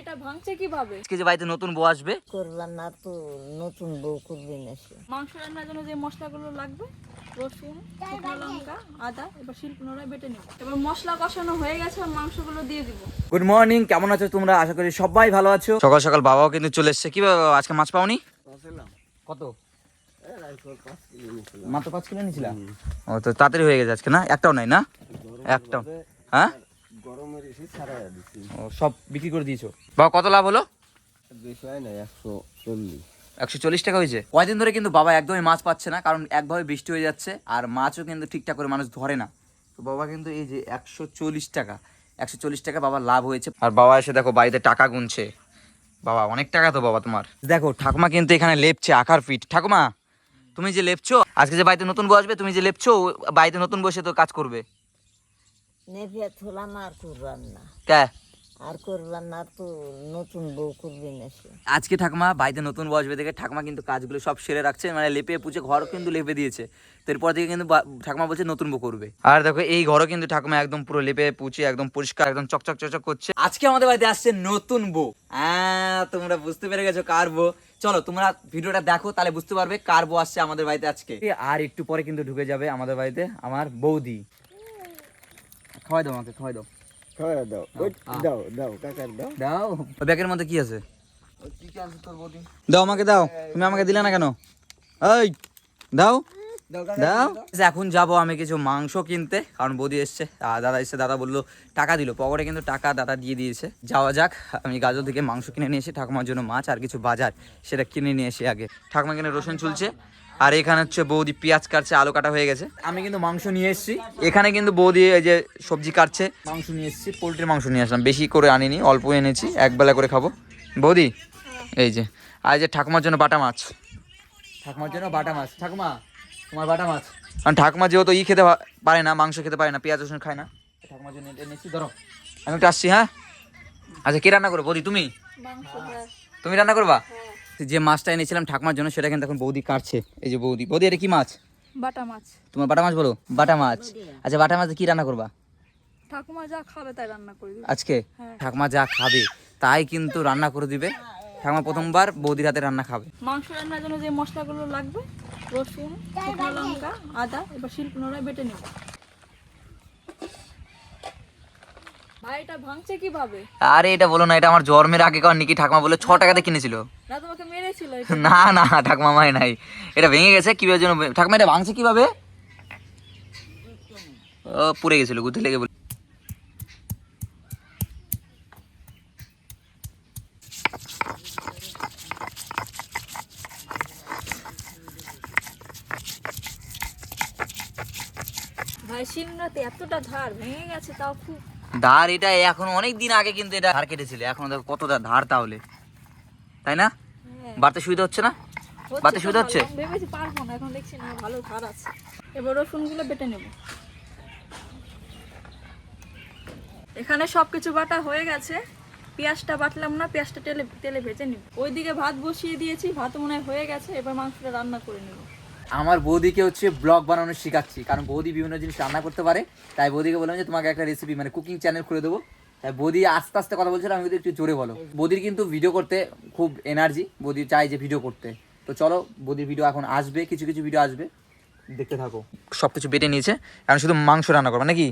বাড়িটা ভাঙছে কীভাবে? আজকে যে বাড়িতে নতুন বউ আসবে। করলাম না তো নতুন বউ করবি না মাংস রান্নার জন্য যে মশলাগুলো লাগবে রসুন শুকনো লঙ্কা আদা এবার শিল্প নোড়ায় বেটে নেব। এবার মশলা কষানো হয়ে গেছে মাংসগুলো দিয়ে দিব। গুড মর্নিং কেমন আছো তোমরা? আশা করি সবাই ভালো আছো। সকাল সকাল বাবাও কিন্তু চলে এসছে। কি বাবা, আজকে মাছ পাওনি? কত? মাত্র পাঁচ কিলো নিয়েছিলাম। ও তো তাড়াতাড়ি হয়ে গেছে আজকে না? একটাও নাই না? একটাও। হ্যাঁ? গরমের এসে ছাড়াই দিচ্ছি ও সব বিক্রি করে দিয়েছ? বাবা কত লাভ হলো? বেশি হয় না একশো চল্লিশ। একশো চল্লিশ টাকা হয়েছে? কয়দিন ধরে কিন্তু বাবা একদমই মাছ পাচ্ছে না কারণ একভাবে বৃষ্টি হয়ে যাচ্ছে আর মাছও কিন্তু ঠিকঠাক করে মানুষ ধরে না। তো বাবা কিন্তু এই যে একশো চল্লিশ টাকা একশো চল্লিশ টাকা বাবা লাভ হয়েছে। আর বাবা এসে দেখো বাড়িতে টাকা গুনছে। বাবা অনেক টাকা তো বাবা তোমার। দেখো ঠাকুমা কিন্তু এখানে লেপছে আকার ফিট। ঠাকুমা তুমি যে লেপছো আজকে যে বাড়িতে নতুন বসবে তুমি যে লেপছো বাড়িতে নতুন বসে তো কাজ করবে। নেভিয়া থলাম আর করলাম না। কে? আর করলাম না তো নতুন বউ করবি না আজকে ঠাকুমা বাড়িতে নতুন বসবে দেখে ঠাকুমা কিন্তু কাজগুলো সব সেরে রাখছে মানে লেপে পুছে ঘরও কিন্তু লেপে দিয়েছে। তো এরপর থেকে কিন্তু ঠাকুমা বলছে নতুন বউ করবে। আর দেখো এই ঘরও কিন্তু ঠাকুমা একদম পুরো লেপে পুছে একদম পরিষ্কার একদম চকচক চকচক করছে। আজকে আমাদের বাড়িতে আসছে নতুন বউ। হ্যাঁ তোমরা বুঝতে পেরে গেছো কার বউ। চলো তোমরা ভিডিওটা দেখো তাহলে বুঝতে পারবে কার বউ আসছে আমাদের বাড়িতে আজকে। আর একটু পরে কিন্তু ঢুকে যাবে আমাদের বাড়িতে আমার বৌদি। খাওয়াই দাও আমাকে খাওয়াই দাও। খাওয়া দাও। দাও। দাও কাকার দাও। দাও। ব্যাগের মধ্যে কি আছে? দাও আমাকে দাও। তুমি আমাকে দিলে না কেন? এই দাও। দাও এখন যাব আমি কিছু মাংস কিনতে কারণ বৌদি এসছে। আর দাদা এসছে দাদা বলল টাকা দিল। পকেটে কিন্তু টাকা দাদা দিয়ে দিয়েছে। যাওয়া যাক আমি গাজর থেকে মাংস কিনে নিয়ে এসে ঠাকুমার জন্য মাছ আর কিছু বাজার। সেটা কিনে নিয়ে এসে আগে। ঠাকুমা কিনে রসুন চুলছে। আর এখানে হচ্ছে বৌদি পেঁয়াজ কাটছে আলু কাটা হয়ে গেছে। আমি কিন্তু মাংস নিয়ে এসেছি। এখানে কিন্তু বৌদি এই যে সবজি কাটছে। মাংস নিয়ে এসেছি পোলট্রির মাংস নিয়ে আসলাম। বেশি করে আনিনি অল্প এনেছি একবেলা করে খাব। বৌদি এই যে আর এই যে ঠাকুমার জন্য বাটা মাছ। ঠাকুমার জন্য বাটা মাছ। ঠাকুমা তোমার বাটা মাছ। কারণ ঠাকুমা যেহেতু ই খেতে পারে না মাংস খেতে পারে না পেঁয়াজ রসুন খায় না। ঠাকুমার জন্য এটা এনেছি ধরো। আমি একটু আসছি হ্যাঁ? আচ্ছা কে রান্না করো বৌদি তুমি? তুমি রান্না করবা? হ্যাঁ। যে মাছটা এনেছিলাম ঠাকুমার জন্য সেটা কিন্তু এখন বৌদি কাটছে। এই যে বৌদি। বৌদি এটা কি মাছ? বাটা মাছ। তোমার বাটা মাছ বলো? বাটা মাছ। আচ্ছা বাটা মাছ কি রান্না করবা? ঠাকুমা যা খাবে তাই রান্না করে। দিবে আজকে? হ্যাঁ। ঠাকুমা যা খাবে তাই কিন্তু রান্না করে দিবে। ঠাকুমা প্রথমবার বৌদির হাতে রান্না খাবে। মাংস রান্নার জন্য যে মশলাগুলো লাগবে রসুন শুকনো লঙ্কা আদা এবার শিল্প নোড়ায় বেটে নেব। ভাইটা ভাঙছে কীভাবে? আরে এটা বলো না এটা আমার জন্মের আগে কারণ নাকি ঠাকুমা বলে ছ টাকাতে কিনেছিল। না তোমাকে মেরেছিল না না ঠাকুমা মাই নাই। এটা ভেঙে গেছে কীভাবে যেন ঠাকুমা এটা ভাঙছে কীভাবে? ও পুড়ে গেছিল গুতে লেগে বলে। ভাই সিমরাতে এতটা ধার ভেঙে গেছে তাও খুব ধার এটা এখন অনেক দিন আগে কিন্তু এটা ধার কেটেছিল। এখন দেখো কতটা ধার তাহলে। তাই না? হ্যাঁ, বাড়তে সুবিধা হচ্ছে না? হচ্ছে বাতে তো সুবিধা হচ্ছে? ভেবেছি পারব না এখন দেখছি না ভালো ধার আছে। এবার রসুনগুলো বেটে নেব। এখানে সবকিছু বাটা হয়ে গেছে। পেঁয়াজটা বাটলাম না পেঁয়াজটা তেলে তেলে ভেজে নিব। ওইদিকে ভাত বসিয়ে দিয়েছি ভাত মনে হয় হয়ে গেছে। এবার মাংসটা রান্না করে নেব। আমার বৌদিকে হচ্ছে ব্লগ বানানো শেখাচ্ছি। কারণ বৌদি বিভিন্ন জিনিস রান্না করতে পারে তাই বৌদিকে বললাম যে তোমাকে একটা রেসিপি মানে কুকিং চ্যানেল খুলে দেবো। তাই বৌদি আস্তে আস্তে কথা বলছিল আমি কিন্তু একটু জোরে বলো। বৌদির কিন্তু ভিডিও করতে খুব এনার্জি বৌদি চাই যে ভিডিও করতে। তো চলো বৌদির ভিডিও এখন আসবে কিছু কিছু ভিডিও আসবে। দেখতে থাকো। সব কিছু বেটে নিয়েছে এখন শুধু মাংস রান্না করবে নাকি?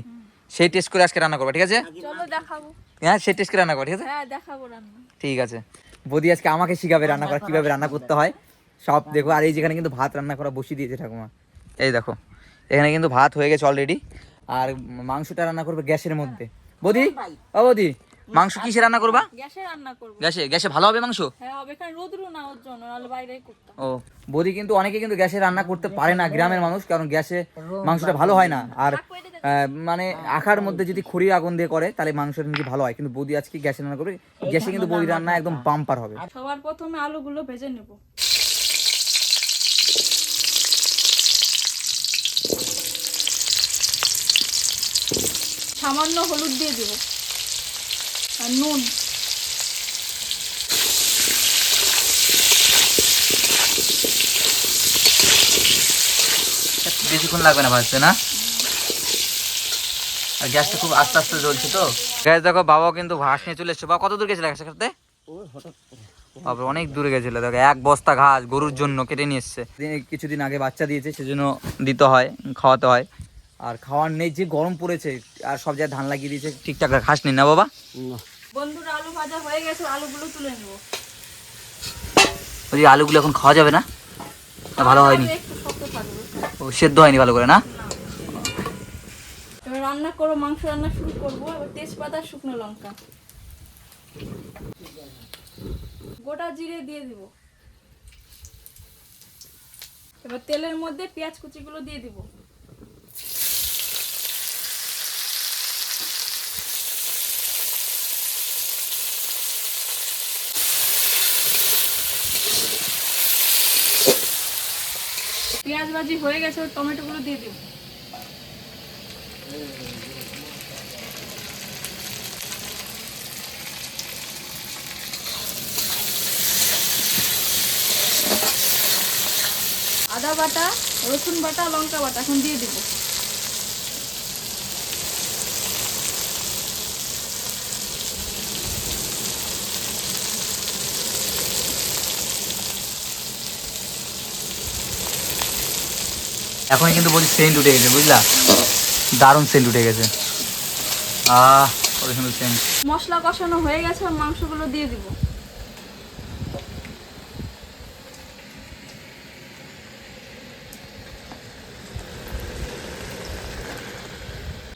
সেই টেস্ট করে আজকে রান্না করবে ঠিক আছে? হ্যাঁ সেই টেস্ট করে রান্না করবে ঠিক আছে? হ্যাঁ দেখাবো ঠিক আছে। বৌদি আজকে আমাকে শিখাবে রান্না করা কীভাবে রান্না করতে হয়। সব দেখো আর এই যেখানে কিন্তু ভাত রান্না করা বসিয়ে দিয়েছে ঠাকুমা। এই দেখো এখানে কিন্তু ভাত হয়ে গেছে অলরেডি আর মাংসটা রান্না করবে গ্যাসের মধ্যে। বৌদি ও বৌদি মাংস কিসে রান্না করবা? গ্যাসে রান্না করব। গ্যাসে গ্যাসে ভালো হবে মাংস? হ্যাঁ হবে এখানে রোদ্রু না ওর জন্য নাহলে বাইরেই করতাম। ও বৌদি কিন্তু অনেকে কিন্তু গ্যাসে রান্না করতে পারে না গ্রামের মানুষ কারণ গ্যাসে মাংসটা ভালো হয় না। আর মানে আখার মধ্যে যদি খড়ির আগুন দিয়ে করে তাহলে মাংসটা নাকি ভালো হয়। কিন্তু বৌদি আজকে গ্যাসে রান্না করবে গ্যাসে কিন্তু বৌদি রান্না একদম বাম্পার হবে। সবার প্রথমে আলুগুলো ভেজে নেব। সামান্য হলুদ দিয়ে দেব। আর নুন। বেশিক্ষণ লাগবে না ভাজতে, না? আর গ্যাসটা খুব আস্তে আস্তে জ্বলছে তো। গ্যাস দেখো, বাবাও কিন্তু ঘাস নিয়ে চলে এসছে। বাবা, কত দূর গেছিল হঠাৎ করে। বাবা, অনেক দূরে গেছিল। দেখো, এক বস্তা ঘাস গরুর জন্য কেটে নিয়ে এসছে। কিছুদিন আগে বাচ্চা দিয়েছে, সেজন্য দিতে হয়, খাওয়াতে হয়। আর খাওয়ার নেই যে গরম পড়েছে আর সব জায়গায় ধান লাগিয়ে দিয়েছে। ঠিকঠাক ঘাস নেই না বাবা? বন্ধুরা আলু ভাজা হয়ে গেছে আলুগুলো তুলে নেব। ওই আলুগুলো এখন খাওয়া যাবে না? না, ভালো হয়নি। ও সেদ্ধ হয়নি ভালো করে না? এবার রান্না করব মাংস রান্না শুরু করব। এবার তেজপাতা শুকনো লঙ্কা। গোটা জিরে দিয়ে দিব। এবার তেলের মধ্যে পেঁয়াজ কুচিগুলো দিয়ে দিব। পেঁয়াজ ভাজি হয়ে গেছে ওর টমেটোগুলো দিয়ে দিব আদা বাটা, রসুন বাটা, লঙ্কা বাটা, এখন দিয়ে দিব। এখন কিন্তু বলছি সেন্ট উঠে গেছে বুঝলা? দারুণ সেন্ট উঠে গেছে। আহ কত সুন্দর সেন্ট। মশলা কষানো হয়ে গেছে মাংসগুলো দিয়ে দিব।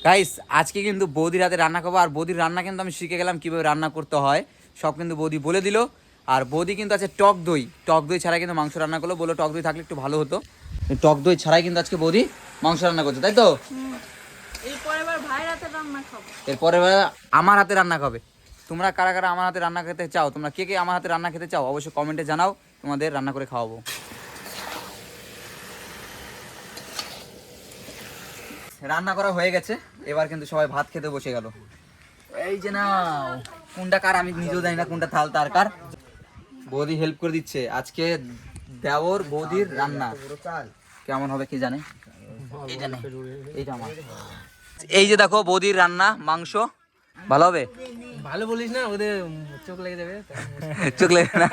গাইস আজকে কিন্তু বৌদির হাতে রান্না করব আর বৌদির রান্না কিন্তু আমি শিখে গেলাম কীভাবে রান্না করতে হয়। সব কিন্তু বৌদি বলে দিল। আর বৌদি কিন্তু আছে টক দই। টক দই ছাড়া কিন্তু মাংস রান্না করল। বলে টক দই থাকলে একটু ভালো হতো। টক দই ছাড়াই কিন্তু আজকে বৌদি মাংস রান্না করছে, তাই তো? এরপর আমার হাতে রান্না খাবে। তোমরা কারা কারা আমার হাতে রান্না খেতে চাও? তোমরা কে কে আমার হাতে রান্না খেতে চাও? অবশ্যই কমেন্টে জানাও। তোমাদের রান্না করে খাওয়াবো। রান্না করা হয়ে গেছে। এবার কিন্তু সবাই ভাত খেতে বসে গেল। এই যে না কোনটা কার আমি নিজেও জানি না কোনটা থাল, তার কার। বৌদি হেল্প করে দিচ্ছে। আজকে দেওর বৌদির রান্না। কেমন হবে কি জানে? এই জানে এইটা আমার। এই যে দেখো বৌদির রান্না মাংস। ভালো হবে? ভালো বলিস না ওদের চোখ লেগে যাবে। চোখ লেগে না?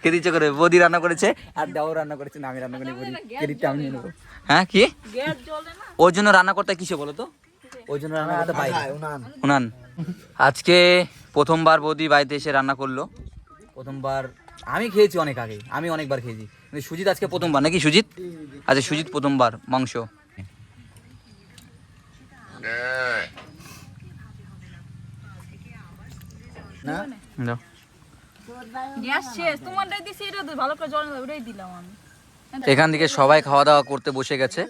খেতে ইচ্ছে করে? বৌদি রান্না করেছে আর দেওর রান্না করেছে না আমি রান্না করি বলি ক্রেডিটটা আমি নেব। হ্যাঁ কি? ওর জন্য রান্না করতে কিসে বলো তো? ওই জন্য রান্না করতে পাই উনান। আজকে প্রথমবার বৌদি বাড়িতে এসে রান্না করল। প্রথমবার আমি খেয়েছি অনেক আগে আমি অনেকবার খেয়েছি। কিন্তু সুজিত আজকে প্রথমবার নাকি সুজিত? আচ্ছা সুজিত প্রথমবার মাংস। দাও। গ্যাস শেষ তোমারটাই দিছি এটা ভালো করে জল ওটাই দিলাম আমি। এখান থেকে সবাই খাওয়া দাওয়া করতে বসে গেছে।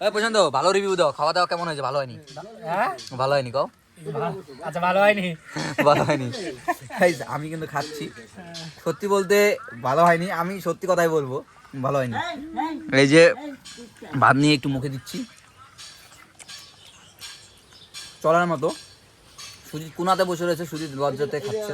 এই পছন্দ ভালো রিভিউ দাও খাওয়া দাওয়া কেমন হয়েছে? ভালো হয়নি? হ্যাঁ? ভালো হয়নি কাও। আচ্ছা আমি কিন্তু খাচ্ছি। সত্যি বলতে ভালো হয়নি। আমি সত্যি কথাই বলব, ভালো হয়নি। এই যে, ভাত নিয়ে একটু মুখে দিচ্ছি। চলার মতো। সুজিত কোনাতে বসে রয়েছে, সুজিত লজ্জাতে খাচ্ছে।